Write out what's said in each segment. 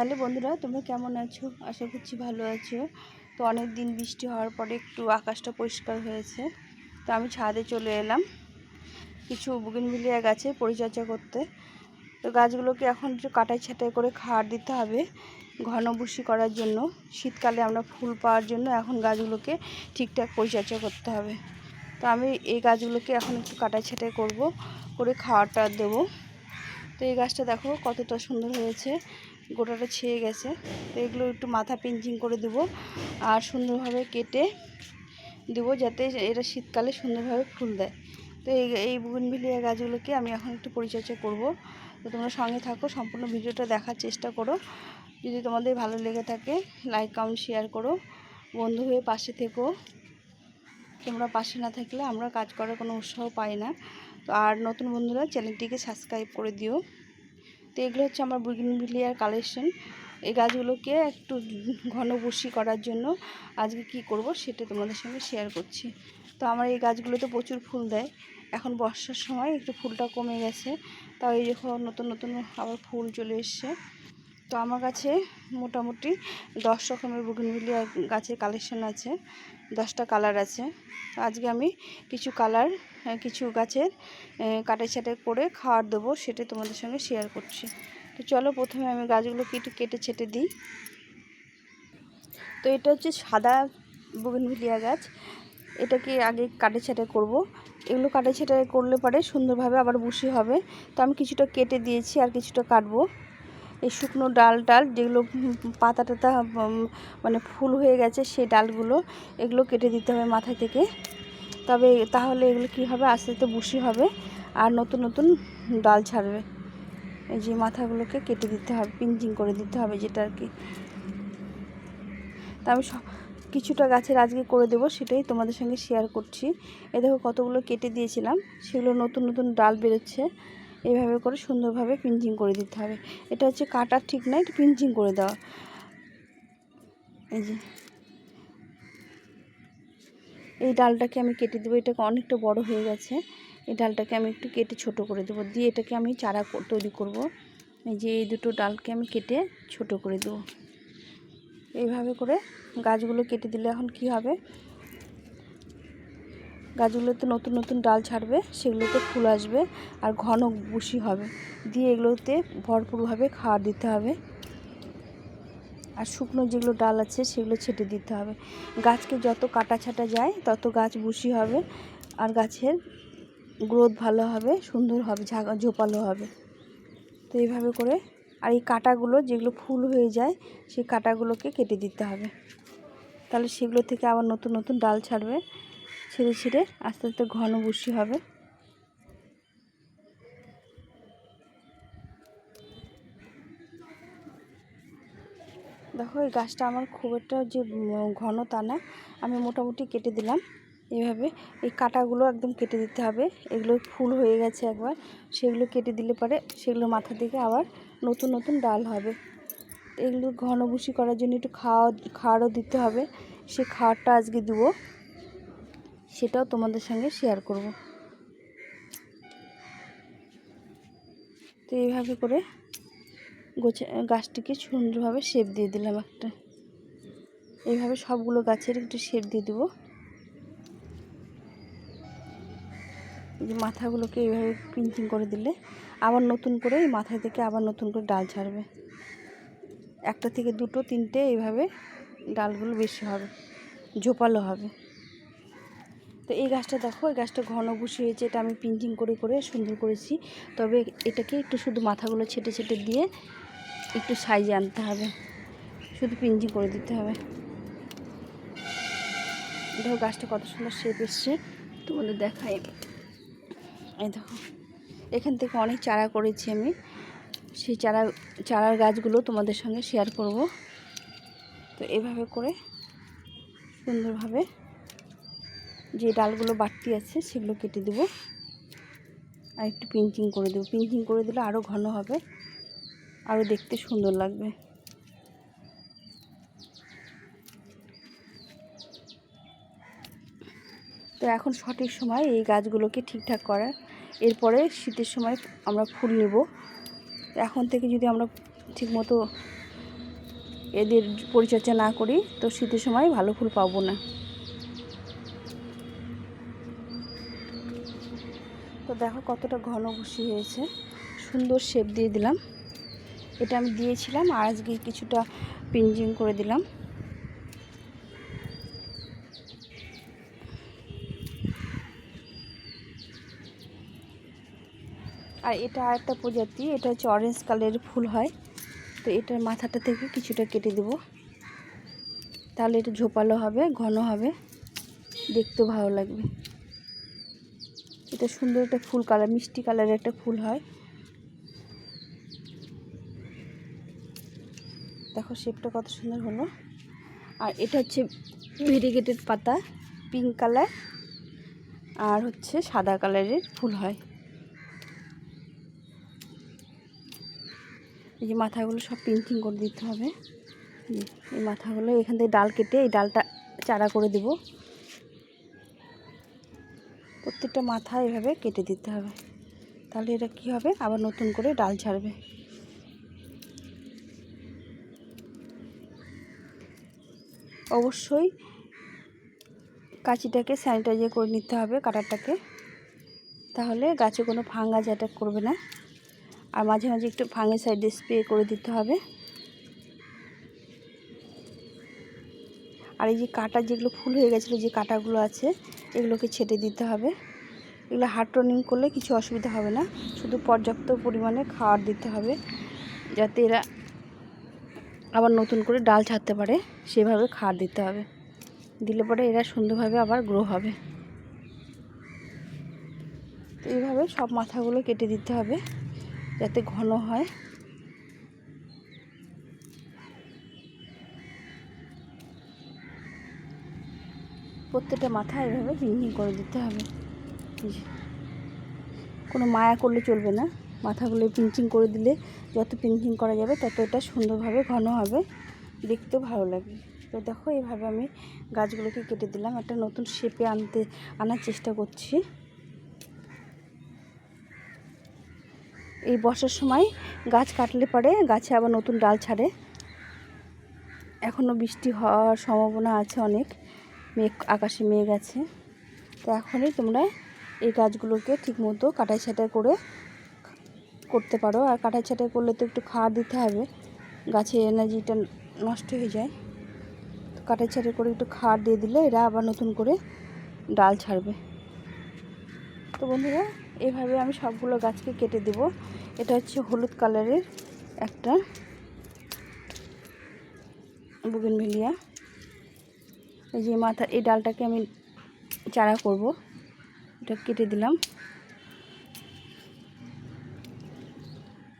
Hello বন্ধুরা, তোমরা কেমন আছো? আশা করছি ভালো আছো। তো অনেক দিন বৃষ্টি হওয়ার পরে একটু আকাশটা পরিষ্কার হয়েছে। তো আমি ছাদে চলে এলাম। কিছু বুগিনভিলিয়া গাছে পরিচর্যা করতে। তো গাছগুলোকে এখন একটু কাটাই ছাটাই করে খাওয়ার দিতে হবে ঘন বুশি করার জন্য। শীতকালে আমরা ফুল পাওয়ার জন্য এখন গাছগুলোকে ঠিকঠাক পরিচর্যা করতে হবে। তো আমি এই গাছগুলোকে এখন একটু কাটাই ছাটাই করব, করে খাওয়াটা দেবো। তো এই গাছটা দেখো কতটা সুন্দর হয়েছে। গোটাটা ছেয়ে গেছে। তো এগুলো একটু মাথা পিঞ্চিং করে দেব আর সুন্দরভাবে কেটে দেবো যাতে এটা শীতকালে সুন্দরভাবে ফুল দেয়। তো এই এই বুগনভিলিয়া গাছগুলোকে আমি এখন একটু পরিচর্যা করব। তো তোমরা সঙ্গে থাকো, সম্পূর্ণ ভিডিওটা দেখার চেষ্টা করো। যদি তোমাদের ভালো লেগে থাকে লাইক কমেন্ট শেয়ার করো। বন্ধু হয়ে পাশে থেকো। তোমরা পাশে না থাকলে আমরা কাজ করার কোনো উৎসাহ পাই না। তো আর নতুন বন্ধুরা, চ্যানেলটিকে সাবস্ক্রাইব করে দিও। তো এগুলো হচ্ছে আমার বুগিনভিলিয়ার কালেকশন এই গাছগুলোকে একটু ঘন বসি করার জন্য আজকে কি করব সেটা তোমাদের সঙ্গে শেয়ার করছি। তো আমার এই গাছগুলোতে প্রচুর ফুল দেয়। এখন বর্ষার সময় একটু ফুলটা কমে গেছে। তাও এই যখন নতুন নতুন আবার ফুল চলে এসছে। তো আমার কাছে মোটামুটি দশ রকমের বুগিনভিলিয়া গাছের কালেকশন আছে, দশটা কালার আছে। তো আজকে আমি কিছু কালার কিছু গাছের কাটাই ছাটাই করে খাওয়ার দেবো সেটা তোমাদের সঙ্গে শেয়ার করছি। তো চলো প্রথমে আমি গাছগুলো একটু কেটে ছেটে দিই। তো এটা হচ্ছে সাদা বুগিনভিলিয়া গাছ। এটাকে আগে কাটে ছাটাই করব। এগুলো কাটে ছাটাই করলে পরে সুন্দরভাবে আবার বুশি হবে। তো আমি কিছুটা কেটে দিয়েছি আর কিছুটা কাটবো। এই শুকনো ডাল ডাল যেগুলো পাতা টাতা মানে ফুল হয়ে গেছে সেই ডালগুলো এগুলো কেটে দিতে হবে মাথা থেকে। তবে তাহলে এগুলো কি হবে? আস্তে আস্তে বুশি হবে আর নতুন নতুন ডাল ছাড়বে। এই যে মাথাগুলোকে কেটে দিতে হবে, পিঞ্চিং করে দিতে হবে যেটা আর কি। তা আমি কিছুটা গাছের আজকে করে দেবো সেটাই তোমাদের সঙ্গে শেয়ার করছি। এ দেখো কতগুলো কেটে দিয়েছিলাম, সেগুলো নতুন নতুন ডাল বেরোচ্ছে। এইভাবে করে সুন্দরভাবে পিঞ্চিং করে দিতে হবে। এটা হচ্ছে কাটার ঠিক না, এটা পিঞ্চিং করে দেওয়া। এই যে। এই ডালটাকে আমি কেটে দেবো, এটাকে অনেকটা বড় হয়ে গেছে। এই ডালটাকে আমি একটু কেটে ছোট করে দেবো, দিয়ে এটাকে আমি চারা তৈরি করব। এই যে এই দুটো ডালকে আমি কেটে ছোট করে দেবো। এইভাবে করে গাছগুলো কেটে দিলে এখন কি হবে? গাছগুলোতে নতুন নতুন ডাল ছাড়বে, সেগুলোতে ফুল আসবে আর ঘন বুশি হবে। দিয়ে এগুলোতে ভরপুরভাবে খাওয়ার দিতে হবে। আর শুকনো যেগুলো ডাল আছে, সেগুলো ছেটে দিতে হবে। গাছকে যত কাটা ছাটা যায়, তত গাছ বুশি হবে আর গাছের গ্রোথ ভালো হবে, সুন্দর হবে ঝোপালো হবে। তো এইভাবে করে আর এই কাটাগুলো যেগুলো ফুল হয়ে যায়, সেই কাটাগুলোকে কেটে দিতে হবে। তাহলে সেগুলো থেকে আবার নতুন নতুন ডাল ছাড়বে ছেড়ে ছেড়ে আস্তে আস্তে ঘন বসি হবে। দেখো, এই গাছটা আমার খুব একটা যে ঘন তা না। আমি মোটামুটি কেটে দিলাম। এইভাবে এই কাটাগুলো একদম কেটে দিতে হবে। এগুলো ফুল হয়ে গেছে একবার। সেগুলো কেটে দিলে পরে সেগুলো মাথা থেকে আবার নতুন নতুন ডাল হবে। এগুলো ঘন বসি করার জন্য একটু খাওয়া, খাওয়ারও দিতে হবে। সে খাওয়ারটা আজকে দেবো। সেটাও তোমাদের সঙ্গে শেয়ার করব। তো এইভাবে করে গোছে, গাছটিকে সুন্দরভাবে শেপ দিয়ে দিলাম একটা। এইভাবে সবগুলো গাছের একটু শেপ দিয়ে দেবো। যে মাথাগুলোকে এইভাবে পিঞ্চিং করে দিলে আবার নতুন করে এই মাথা থেকে আবার নতুন করে ডাল ছাড়বে একটা থেকে দুটো, তিনটে এইভাবে ডালগুলো বেশি হবে, ঝোপালো হবে। তো এই গাছটা দেখো, এই গাছটা ঘন বসে হয়েছে এটা আমি পিঞ্চিং করে করে সুন্দর করেছি। তবে এটাকে একটু শুধু মাথাগুলো ছেটে ছেটে দিয়ে একটু সাইজে আনতে হবে। শুধু পিঞ্চিং করে দিতে হবে। দেখো গাছটা কত সুন্দর শেপ এসছে। তোমাদের দেখাই। এই দেখো, এখান থেকে অনেক চারা করেছি আমি। সেই চারা, চারার গাছগুলো তোমাদের সঙ্গে শেয়ার করব। তো এভাবে করে সুন্দরভাবে যে ডালগুলো বাড়তি আছে সেগুলো কেটে দেবো। আর একটু পিঞ্চিং করে দেবো। পিঞ্চিং করে দিলে আরও ঘন হবে। আরও দেখতে সুন্দর লাগবে। তো এখন সঠিক সময় এই গাছগুলোকে ঠিকঠাক করার এরপরে শীতের সময় আমরা ফুল নেব। এখন থেকে যদি আমরা ঠিকমতো এদের পরিচর্যা না করি, তো শীতের সময় ভালো ফুল পাবো না। দেখো কতটা ঘন বসি হয়েছে। সুন্দর শেপ দিয়ে দিলাম। এটা আমি দিয়েছিলাম আর আজকে কিছুটা পিঞ্জিং করে দিলাম। আর এটা আর একটা প্রজাতি, এটা হচ্ছে অরেঞ্জ কালারের ফুল হয়। তো এটার মাথাটা থেকে কিছুটা কেটে দেব। তাহলে এটা ঝোপালো হবে, ঘন হবে। দেখতে ভালো লাগবে। এটা সুন্দর একটা ফুল কালার, মিষ্টি কালারের একটা ফুল হয়। দেখো শেপটা কত সুন্দর হলো। আর এটা হচ্ছে ভেরিগেটেড পাতা পিঙ্ক কালার আর হচ্ছে সাদা কালারের ফুল হয়। এই যে মাথাগুলো সব পিঞ্চিং করে দিতে হবে। এই মাথাগুলো এখান থেকে ডাল কেটে এই ডালটা চারা করে দেব। প্রত্যেকটা মাথা এভাবে কেটে দিতে হবে। তাহলে এটা কি হবে? আবার নতুন করে ডাল ছাড়বে। অবশ্যই কাঁচিটাকে স্যানিটাইজার করে নিতে হবে, কাটারটাকে। তাহলে গাছে কোনো ফাঙ্গাস অ্যাটাক করবে না। আর মাঝে মাঝে একটু ফাঙ্গে সাইডে স্প্রে করে দিতে হবে। আর এই যে কাটা যেগুলো ফুল হয়ে গেছিল, যে কাটাগুলো আছে এগুলোকে ছেটে দিতে হবে। এগুলো হার্ট টনিং করলে কিছু অসুবিধা হবে না। শুধু পর্যাপ্ত পরিমাণে খাওয়ার দিতে হবে, যাতে এরা আবার নতুন করে ডাল ছাড়তে পারে। সেভাবে খাওয়ার দিতে হবে। দিলে পরে এরা সুন্দরভাবে আবার গ্রো হবে। তো এইভাবে সব মাথাগুলো কেটে দিতে হবে, যাতে ঘন হয়। প্রত্যেকটা মাথা এভাবে হিং করে দিতে হবে। কোনো মায়া করলে চলবে না। মাথাগুলো পিঞ্চিং করে দিলে যত পিঞ্চিং করা যাবে তত এটা সুন্দরভাবে ঘন হবে। দেখতেও ভালো লাগবে। তো দেখো এইভাবে আমি গাছগুলোকে কেটে দিলাম। একটা নতুন শেপে আনতে, আনার চেষ্টা করছি। এই বর্ষার সময় গাছ কাটলে পরে গাছে আবার নতুন ডাল ছাড়ে। এখনও বৃষ্টি হওয়ার সম্ভাবনা আছে অনেক। মেঘ, আকাশে মেঘ আছে। তো এখনই তোমরা এই গাছগুলোকে ঠিকমতো কাটাই ছাটাই করে করতে পারো। আর কাটাই ছাটাই করলে তো একটু খাওয়ার দিতে হবে। গাছের এনার্জিটা নষ্ট হয়ে যায়। তো কাটাই ছাটাই করে একটু খাওয়ার দিয়ে দিলে এরা আবার নতুন করে ডাল ছাড়বে। তো বন্ধুরা এইভাবে আমি সবগুলো গাছকে কেটে দেব। এটা হচ্ছে হলুদ কালারের একটা বুগেনভেলিয়া। এই যে মাথা এই ডালটাকে আমি চারা করব। এটা কেটে দিলাম।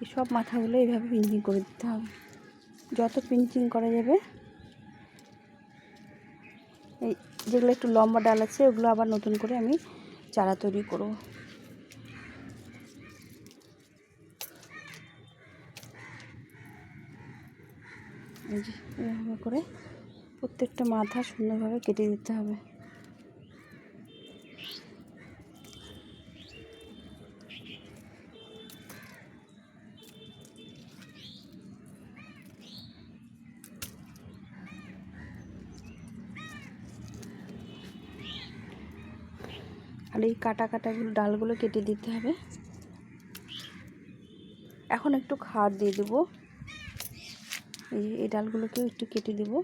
এই সব মাথাগুলো এইভাবে পিঞ্চিং করে দিতে হবে। যত পিঞ্চিং করা যাবে, এই যেগুলো একটু লম্বা ডাল আছে, ওগুলো আবার নতুন করে আমি চারা তৈরি করব। এই যে এভাবে করে প্রত্যেকটা মাথা সুন্দরভাবে কেটে দিতে হবে। আর এই কাটা কাটাগুলো ডালগুলো কেটে দিতে হবে। এখন একটু খাড় দিয়ে দেবো। এই ডালগুলোকেও একটু কেটে দেবো।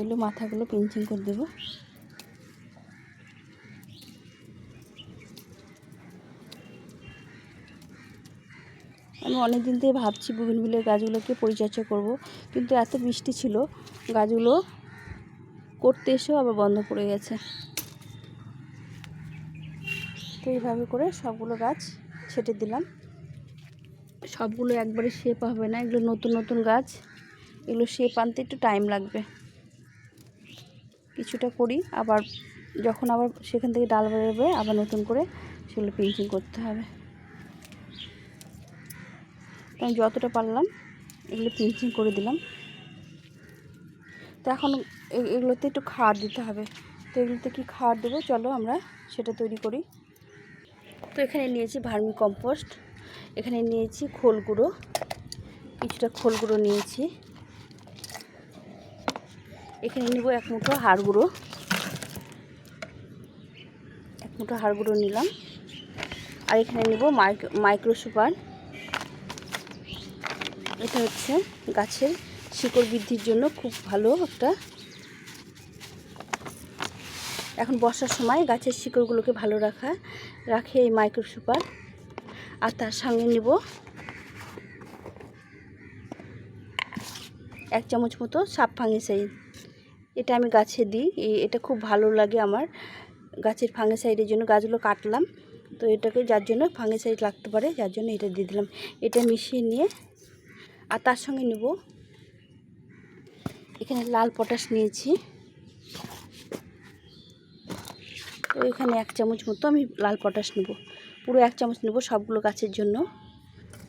এগুলো মাথাগুলো পিঞ্চিং করে দেবো। আমি অনেক দিন থেকে ভাবছি বুগিনভিলের গাছগুলোকে পরিচর্যা করব, কিন্তু এত বৃষ্টি ছিল, গাছগুলো করতে এসেও আবার বন্ধ পড়ে গেছে। তো এইভাবে করে সবগুলো গাছ ছেটে দিলাম। সবগুলো একবারে শেপ হবে না, এগুলো নতুন নতুন গাছ, এগুলো শেপ আনতে একটু টাইম লাগবে। কিছুটা করি, আবার যখন আবার সেখান থেকে ডাল বেরোবে, আবার নতুন করে সেগুলো পিঞ্চিং করতে হবে। আমি যতটা পারলাম এগুলো পিঞ্চিং করে দিলাম। তো এখন এগুলোতে একটু খাওয়ার দিতে হবে। তো এগুলোতে কি খাওয়ার দেবো? চলো আমরা সেটা তৈরি করি। তো এখানে নিয়েছি ভার্মি কম্পোস্ট, এখানে নিয়েছি খোল গুঁড়ো, কিছুটা খোল গুঁড়ো নিয়েছি। এখানে নিব এক মুঠো হাড় গুঁড়ো। এক মুঠো হাড় গুঁড়ো নিলাম। আর এখানে নিব মাইক্রো সুপার। এটা হচ্ছে গাছের শিকড় বৃদ্ধির জন্য খুব ভালো একটা। এখন বর্ষার সময় গাছের শিকড়গুলোকে ভালো রাখা, রাখে এই মাইক্রো সুপার। আর তার সঙ্গে নিব এক চামচ মতো সাপ ফাঙ্গিসাইড। এটা আমি গাছে দিই। এটা খুব ভালো লাগে আমার। গাছের ফাঙ্গিসাইডের জন্য গাছগুলো কাটলাম। তো এটাকে যার জন্য ফাঙ্গিসাইড লাগতে পারে, যার জন্য এটা দিয়ে দিলাম। এটা মিশিয়ে নিয়ে, আর তার সঙ্গে নেব, এখানে লাল পটাশ নিয়েছি। তো এখানে এক চামচ মতো আমি লাল পটাশ নেব। পুরো এক চামচ নেব সবগুলো গাছের জন্য।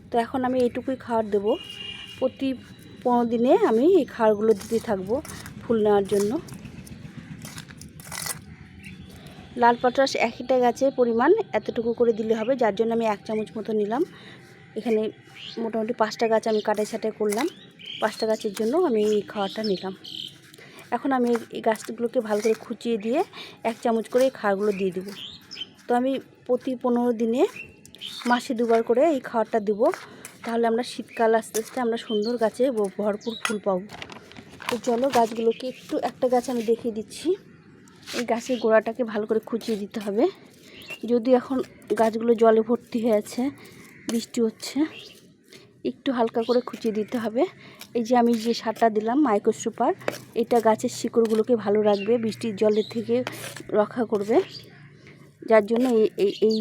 তো এখন আমি এইটুকুই খাবার দেব। প্রতি পনেরো দিনে আমি এই খাবারগুলো দিতে থাকব। ফুল নেওয়ার জন্য। লাল পটাশ একটা গাছের পরিমাণ এতটুকু করে দিলে হবে, যার জন্য আমি এক চামচ মতো নিলাম। এখানে মোটামুটি পাঁচটা গাছ আমি কাটাই ছাটাই করলাম, পাঁচটা গাছের জন্য আমি এই খাওয়াটা নিলাম। এখন আমি এই- গাছগুলোকে ভালো করে খুঁচিয়ে দিয়ে এক চামচ করে এই খাওয়াগুলো দিয়ে দেবো। তো আমি প্রতি পনেরো দিনে মাসে দুবার করে এই খাওয়ারটা দেবো। তাহলে আমরা শীতকাল আস্তে আস্তে আমরা সুন্দর গাছে ভরপুর ফুল পাবো। তো চলো গাছগুলোকে একটু একটা গাছ আমি দেখিয়ে দিচ্ছি। এই গাছের গোড়াটাকে ভালো করে খুঁচিয়ে দিতে হবে। যদি এখন গাছগুলো জলে ভর্তি হয়ে আছে, বৃষ্টি হচ্ছে, একটু হালকা করে খুঁচিয়ে দিতে হবে। এই যে আমি যে সারটা দিলাম মাইক্রো সুপার এটা গাছের শিকড়গুলোকে ভালো রাখবে, বৃষ্টির জলের থেকে রক্ষা করবে। যার জন্য এই এই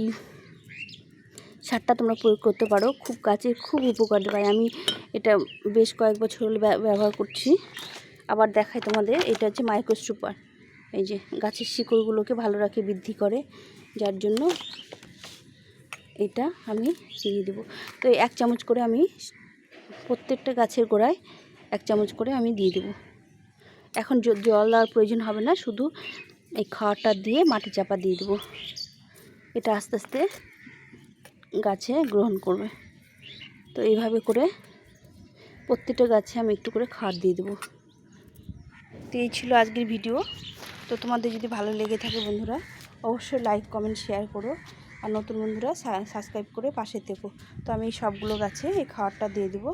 সারটা তোমরা প্রয়োগ করতে পারো। খুব গাছের খুব উপকার দেয় আমি এটা বেশ কয়েক বছর হলো ব্যবহার করছি। আবার দেখাই তোমাদের, এটা হচ্ছে মাইক্রো সুপার এই যে গাছের শিকড়গুলোকে ভালো রাখে, বৃদ্ধি করে, যার জন্য এটা আমি দিয়ে দেবো। তো এক চামচ করে আমি প্রত্যেকটা গাছের গোড়ায় এক চামচ করে আমি দিয়ে দেবো। এখন জল দেওয়ার প্রয়োজন হবে না, শুধু এই খাওয়াটা দিয়ে মাটি চাপা দিয়ে দেবো। এটা আস্তে আস্তে গাছে গ্রহণ করবে। তো এইভাবে করে প্রত্যেকটা গাছে আমি একটু করে খাবার দিয়ে দেবো। তো এই ছিল আজকের ভিডিও। তো তোমাদের যদি ভালো লেগে থাকে বন্ধুরা, অবশ্যই লাইক কমেন্ট শেয়ার করো। আর নতুন বন্ধুরা সাবস্ক্রাইব করে পাশে থেকো। তো আমি সবগুলো গাছে এই খাবারটা দিয়ে দেবো।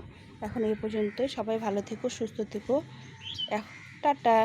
এখন এ পর্যন্তই। সবাই ভালো থেকো, সুস্থ থেকো। এক টাটা।